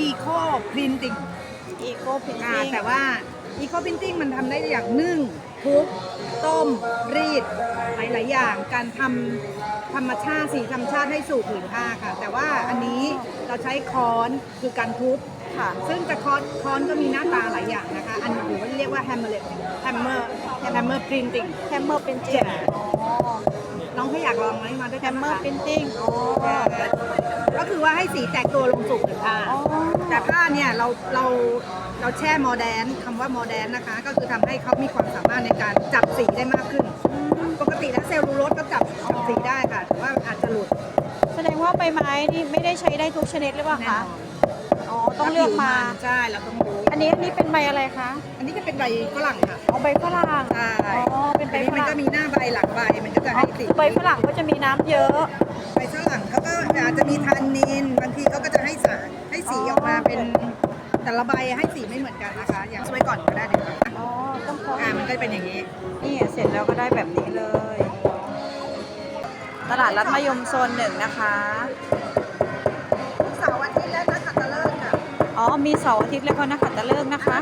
Eco Printing อีโคพินอ่าติ้งแต่ว่า Eco Printing มันทำได้อย่างนึ่งทุบต้ม รีด หลาย ๆ อย่างการทำธรรมชาติสีธรรมชาติให้สู่ผืนผ้าค่ะ แต่ว่าอันนี้เราใช้ค้อนคือการทุบค่ะ ซึ่งจะค้อนค้อนก็มีหน้าตาหลายอย่างนะคะ อันนี้เรียกว่า hammer hammer hammer printing แฮมเมอร์พินติ้งน้องเขาอยากลองไหมมาด้วยแฮกันมนะเมอร์คะพินติ้งอ๋อ ก็คือว่าให้สีแตกตัวลงสู่ผืนผ้าอ๋อแต่ผ้าเนี่ยเราเราเราแช่โมเดนคำว่าโมเดนนะคะ ก็คือทำให้เขามีความสามารถในการจับสีได้มากขึ้น ปกติแล้วเซลลูโลสก็จับจับสีได้ค่ะแต่ว่าอาจจะหลุดแสดงว่าใบไม้นี่ไม่ได้ใช้ได้ทุกชนิดหรือเปล่าแน่คะนอนอ๋อ ต้องเลือกมา ใช่เราต้องรู้อันนี้อันนี้เป็นใบอะไรคะ อันนี้จะเป็นใบฝรั่งค่ะอ๋อใบฝรั่ง ใช่อ๋อ เป็นใบอันนี้ฝมันรั่งก็มีหน้าใบหลังใบมันก็จะให้สี ใบฝรั่งก็จะมีน้ำเยอะ มีทานนินบางทีเขาก็จะให้สารให้สีออกมาเป็นแต่ละใบให้สีไม่เหมือนกันนะคะ อย่างช่วยก่อนก็ได้เดี๋ยวก่อนอ๋อต้องพออ่ามันก็เป็นอย่างนี้ นี่เสร็จแล้วก็ได้แบบนี้เลย ตลาดรัดมะยมโซนหนึ่งนะคะเสาร์อาทิตย์และนักขัตฤกษ์ค่ะ อ๋อมีเสาร์อาทิตย์แล้วก็นักขัตฤกษ์นะคะ